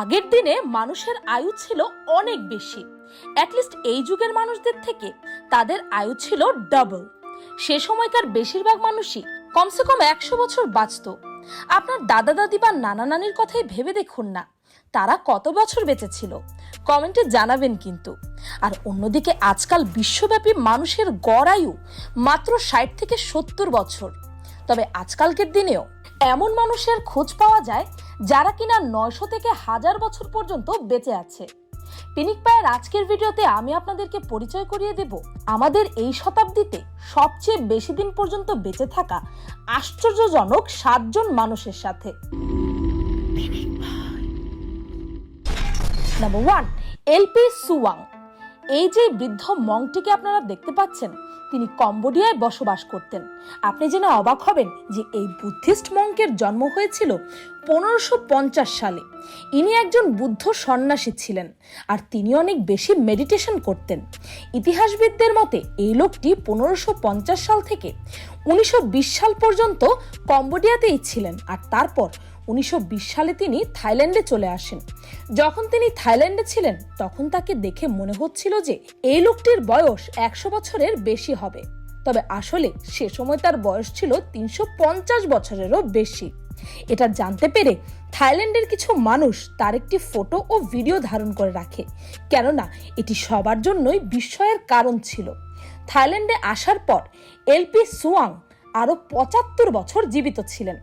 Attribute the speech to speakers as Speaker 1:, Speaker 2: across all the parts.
Speaker 1: আগের দিনে মানুষের আয়ু ছিল অনেক বেশি। অ্যাটলিস্ট এই যুগের মানুষদের থেকে তাদের আয়ু ছিল ডাবল সে সময়কার বেশিরভাগ মানুষই কমসে কম একশো বছর বাঁচত। আপনার দাদা, দাদি বা নানা নানির কথাই ভেবে দেখুন না, তারা কত বছর বেঁচে ছিল কমেন্টে জানাবেন কিন্তু। আর অন্যদিকে আজকাল বিশ্বব্যাপী মানুষের গড় আয়ু মাত্র ষাট থেকে সত্তর বছর। তবে আজকালকের দিনেও এমন মানুষের খোঁজ পাওয়া যায় যারা কিনা নয়শো থেকে হাজার বছর পর্যন্ত বেঁচে আছে। পিনিক পায়ের আজকের ভিডিওতে আমি আপনাদেরকে পরিচয় করিয়ে দেব আমাদের এই শতাব্দীতে সবচেয়ে বেশি দিন পর্যন্ত বেঁচে থাকা আশ্চর্যজনক সাতজন মানুষের সাথে। নাম্বার ওয়ান এলপি সুওয়াং এই যে বৃদ্ধ মংটিকে আপনারা দেখতে পাচ্ছেন তিনি কম্বোডিয়ায় বসবাস করতেন। আপনি জেনে অবাক হবেন যে এই বুদ্ধিস্ট মঙ্কের জন্ম হয়েছিল পনেরোশো সালে। ইনি একজন বুদ্ধ সন্ন্যাসী ছিলেন আর তিনি অনেক বেশি মেডিটেশন করতেন। ইতিহাসবিদদের মতে এই লোকটি পনেরোশো সাল থেকে উনিশশো বিশ সাল পর্যন্ত কম্বোডিয়াতেই ছিলেন আর তারপর উনিশশো বিশ সালে তিনি থাইল্যান্ডে চলে আসেন। যখন তিনি থাইল্যান্ডে ছিলেন, তখন তাকে দেখে মনে হচ্ছিল যে এই লোকটির বয়স একশো বছরের বেশি হবে। তবে আসলে সে সময় তার বয়স ছিল তিনশো পঞ্চাশ বছরেরও বেশি। এটা জানতে পেরে থাইল্যান্ডের কিছু মানুষ তার একটি ফটো ও ভিডিও ধারণ করে রাখে, কেননা এটি সবার জন্যই বিস্ময়ের কারণ ছিল। থাইল্যান্ডে আসার পর এলপি সুয়াং আরও পঁচাত্তর বছর জীবিত ছিলেন।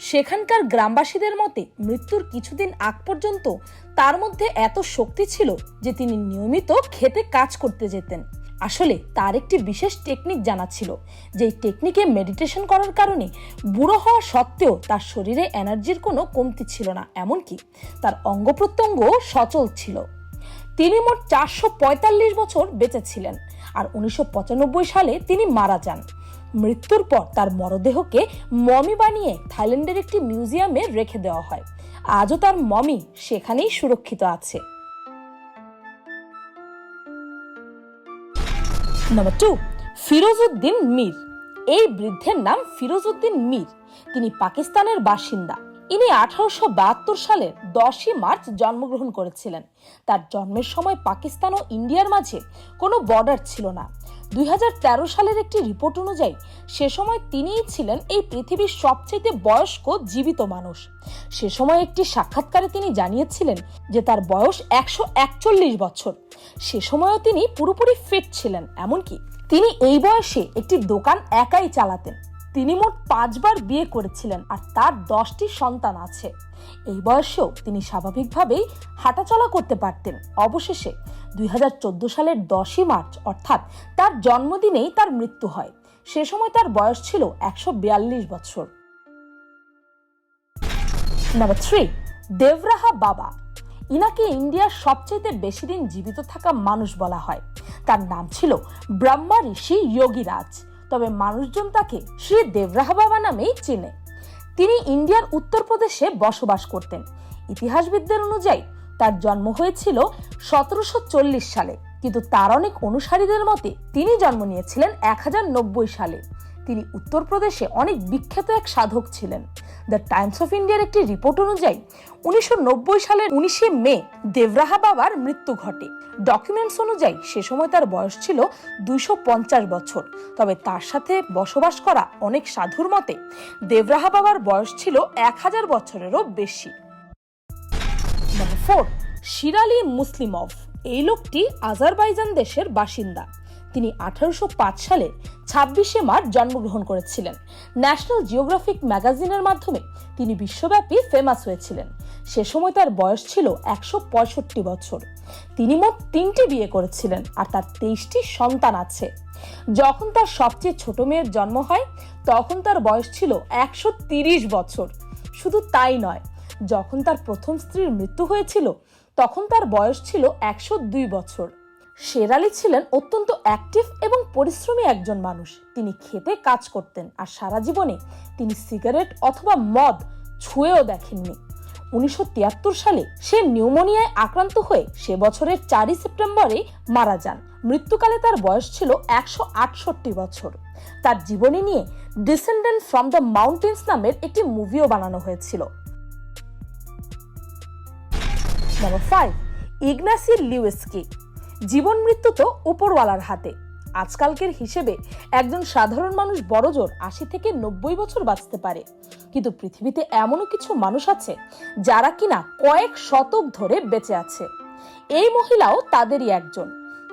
Speaker 1: সেখানকার গ্রামবাসীদের মতে মৃত্যুর কিছুদিন আগ পর্যন্ত তার মধ্যে এত শক্তি ছিল যে তিনি নিয়মিত খেতে কাজ করতে যেতেন। আসলে তার একটি বিশেষ টেকনিক জানা ছিল, যেই টেকনিকে মেডিটেশন করার কারণে বুড়ো হওয়া সত্ত্বেও তার শরীরে এনার্জির কোনো কমতি ছিল না, এমনকি তার অঙ্গ প্রত্যঙ্গ সচল ছিল। তিনি মোট চারশো পঁয়তাল্লিশ বছর বেঁচে ছিলেন, আর উনিশশো পঁচানব্বই সালে তিনি মারা যান। মৃত্যুর পর তার মরদেহকে মমি বানিয়ে থাইল্যান্ডের একটি মিউজিয়ামে রেখে দেওয়া হয়। আজও তার মমি সেখানেই সুরক্ষিত আছে। Number two Firozuddin Mir. এই বৃদ্ধের নাম ফিরোজউদ্দিন মীর। তিনি পাকিস্তানের বাসিন্দা। ইনি আঠারোশো বাহাত্তর সালের দশই মার্চ জন্মগ্রহণ করেছিলেন। তার জন্মের সময় পাকিস্তান ও ইন্ডিয়ার মাঝে কোনো বর্ডার ছিল না। দুই সালের একটি রিপোর্ট অনুযায়ী, সে সময় তিনিই ছিলেন এই পৃথিবীর সবচেয়ে বয়স্ক জীবিত মানুষ। সে সময় একটি সাক্ষাৎকারে তিনি জানিয়েছিলেন যে তার বয়স একশো একচল্লিশ বছর। সে সময়ও তিনি পুরোপুরি ফিট ছিলেন, এমনকি তিনি এই বয়সে একটি দোকান একাই চালাতেন। তিনি মোট পাঁচবার বিয়ে করেছিলেন আর তার দশটি সন্তান আছে। এই বয়সেও তিনি স্বাভাবিকভাবেই হাঁটাচলা করতে পারতেন। অবশেষে দুই হাজার চোদ্দ সালের দশই মার্চ, অর্থাৎ তার জন্মদিনেই তার মৃত্যু হয়। সে সময় তার বয়স ছিল একশো বিয়াল্লিশ বছর। নাম্বার থ্রি দেবরাহা বাবা। ইনাকে ইন্ডিয়ার সবচেয়ে বেশি দিন জীবিত থাকা মানুষ বলা হয়। তার নাম ছিল ব্রহ্মা ঋষি যোগীরাজ। তবে মানুষজন তাকে শ্রী দেবরাহা বাবা নামেই চেনে। তিনি ইন্ডিয়ার উত্তরপ্রদেশে বসবাস করতেন। ইতিহাসবিদদের অনুযায়ী তার জন্ম হয়েছিল সতেরোশো চল্লিশ সালে, কিন্তু তার অনেক অনুসারীদের মতে তিনি জন্ম নিয়েছিলেন এক হাজার নব্বই সালে। তিনি উত্তরপ্রদেশে অনেক বিখ্যাত এক সাধক ছিলেন। দ্য টাইমস অফ ইন্ডিয়ার একটি রিপোর্ট অনুযায়ী, উনিশশো নব্বই সালের উনিশে মে দেবরাহা বাবার মৃত্যু ঘটে। ডকুমেন্টস অনুযায়ী, সে সময় তার বয়স ছিল দুইশো পঞ্চাশ বছর। তবে তার সাথে বসবাস করা অনেক সাধুর মতে, দেবরাহা বাবার বয়স ছিল এক হাজার বছরেরও বেশি। Four Shirali Muslimov. এই লোকটি আজারবাইজান দেশের বাসিন্দা। তিনি আঠারোশো পাঁচ সালে ছাব্বিশে মার্চ জন্মগ্রহণ করেছিলেন। ন্যাশনাল জিওগ্রাফিক ম্যাগাজিনের মাধ্যমে তিনি বিশ্বব্যাপী ফেমাস হয়েছিলেন। সে সময় তার বয়স ছিল একশো পঁয়ষট্টি বছর। তিনি মোট তিনটি বিয়ে করেছিলেন আর তার তেইশটি সন্তান আছে। যখন তার সবচেয়ে ছোট মেয়ের জন্ম হয়, তখন তার বয়স ছিল একশো তিরিশ বছর। শুধু তাই নয় যখন তার প্রথম স্ত্রীর মৃত্যু হয়েছিল, তখন তার বয়স ছিল একশো দুই বছর। শেরালি ছিলেন অত্যন্ত অ্যাক্টিভ এবং পরিশ্রমী একজন মানুষ। তিনি খেতে কাজ করতেন আর সারা জীবনে তিনি সিগারেট অথবা মদ ছুঁয়েও দেখেননি। উনিশশো তিয়াত্তর সালে সে নিউমোনিয়ায় আক্রান্ত হয়ে সে বছরের চারই সেপ্টেম্বরে মারা যান। মৃত্যুকালে তার বয়স ছিল একশো আটষট্টি বছর। তার জীবনী নিয়ে ডিসেন্ডেন্ট ফ্রম দ্য মাউন্টেন্স নামের একটি মুভিও বানানো হয়েছিল। নাম্বার ফাইভ ইগনাসি লিউয়েস্কি জীবন মৃত্যু তো উপরওয়ালার হাতে। আজকালকের হিসেবে একজন সাধারণ মানুষ বড়জোর আশি থেকে নব্বই বছর বাঁচতে পারে। কিন্তু পৃথিবীতে এমনও কিছু মানুষ আছে যারা কিনা কয়েক শতক ধরে বেঁচে আছে। এই মহিলাও তাদেরই একজন।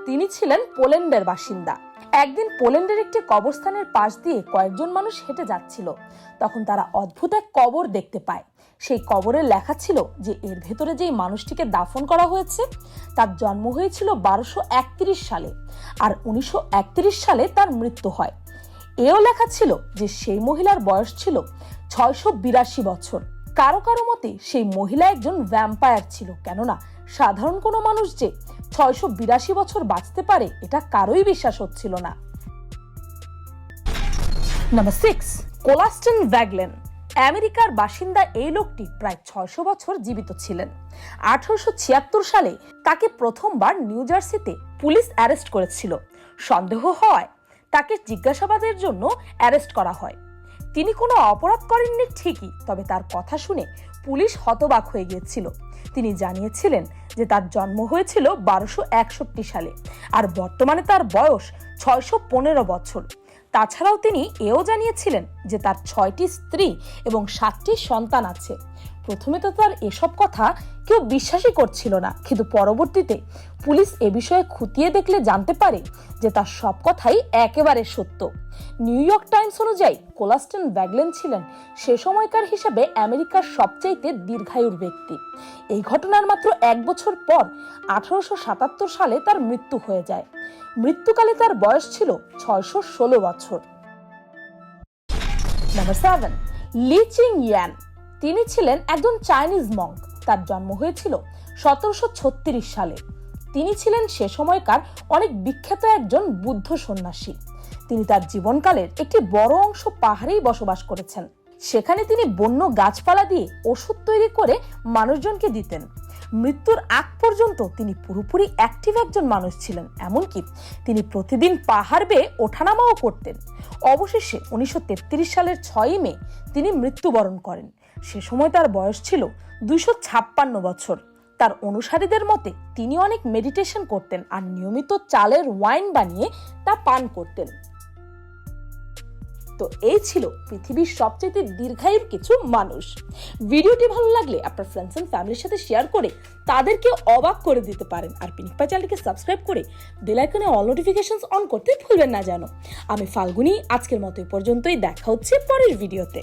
Speaker 1: তিনি ছিলেন পোল্যান্ডের বাসিন্দা। একদিন পোল্যান্ডের একটি কবরস্থানের পাশ দিয়ে কয়েকজন মানুষ হেঁটে যাচ্ছিল। তখন তারা অদ্ভুত এক কবর দেখতে পায়। সেই কবরে লেখা ছিল যে এর ভেতরে যেই মানুষটিকে দাফন করা হয়েছে, তার জন্ম হয়েছিল বারোশো সালে আর উনিশশো একত্রিশ সালে তার মৃত্যু হয়। এও লেখা ছিল যে সেই মহিলার বয়স ছিল ছয়শো বিরাশি বছর। কারও কারও মতে সেই মহিলা একজন ভ্যাম্পায়ার ছিল, কেননা সাধারণ কোনো মানুষ যে ছয়শো বিরাশি বছর বাঁচতে পারে, এটা কারোই বিশ্বাস হচ্ছিল না। নাম্বার সিক্স কোলাস্টন ভ্যাগলেন। আমেরিকার বাসিন্দা এই লোকটি প্রায় ছয়শো বছর জীবিত ছিলেন। আঠারোশো ছিয়াত্তর সালে তাকে প্রথমবার নিউ জার্সিতে পুলিশ অ্যারেস্ট করেছিল। সন্দেহ হয় তাকে জিজ্ঞাসাবাদের জন্য অ্যারেস্ট করা হয়। তিনি কোনো অপরাধ করেননি ঠিকই, তবে তার কথা শুনে পুলিশ হতবাক হয়ে গিয়েছিল। তিনি জানিয়েছিলেন যে তার জন্ম হয়েছিল বারোশো একষট্টি সালে আর বর্তমানে তার বয়স ছয়শো পনেরো বছর। তাছাড়াও তিনি এও জানিয়েছিলেন যে তার ছয়টি স্ত্রী এবং সাতটি সন্তান আছে। প্রথমে তো তার এসব কথা কেউ বিশ্বাসই করছিল না, কিন্তু পরবর্তীতে পুলিশ এ বিষয়ে খুঁটিয়ে দেখলে জানতে পারে যে তার সব কথাই একেবারে সত্য। নিউ ইয়র্ক টাইমস অনুযায়ী কোলাস্টন ব্যাগলেন ছিলেন সে সময়কার হিসাবে আমেরিকার সবচাইতে দীর্ঘায়ুর ব্যক্তি। এই ঘটনার মাত্র এক বছর পর আঠারোশো সাতাত্তর সালে তার মৃত্যু হয়ে যায়। মৃত্যুকালে তার বয়স ছিল ছয়শো ষোলো বছর। Number seven, Li Ching Yuen. তিনি ছিলেন একজন চাইনিজ মঙ্ক। তার জন্ম হয়েছিল সতেরোশো ছত্রিশ সালে। তিনি ছিলেন সে সময়কার অনেক বিখ্যাত একজন বুদ্ধ সন্ন্যাসী। তিনি তার জীবনকালের একটি বড় অংশ পাহাড়েই বসবাস করেছেন। সেখানে তিনি বন্য গাছপালা দিয়ে ওষুধ তৈরি করে মানুষজনকে দিতেন। মৃত্যুর আগ পর্যন্ত তিনি পুরোপুরি অ্যাক্টিভ একজন মানুষ ছিলেন, এমনকি তিনি প্রতিদিন পাহাড় বেয়ে ওঠানামাও করতেন। অবশেষে উনিশশো তেত্রিশ সালের ছয়ই মে তিনি মৃত্যুবরণ করেন। সে সময় তার বয়স ছিল দুইশো ছাপ্পান্ন বছর। তার অনুসারীদের মতে তিনি অনেক মেডিটেশন করতেন আর নিয়মিত চালের ওয়াইন বানিয়ে তা পান করতেন। তো এই ছিল পৃথিবীর সবচেয়ে দীর্ঘায়ুর কিছু মানুষ। ভিডিওটি ভালো লাগলে আপনার ফ্রেন্ডস এন্ড ফ্যামিলির সাথে শেয়ার করে তাদেরকে অবাক করে দিতে পারেন আর পিনিকপা চ্যানেলকে সাবস্ক্রাইব করে বেল আইকনে অল নোটিফিকেশনস অন করতে ভুলবেন না জানো আমি ফাল্গুনি, আজকের মতো পর্যন্তই, দেখা হচ্ছে পরের ভিডিওতে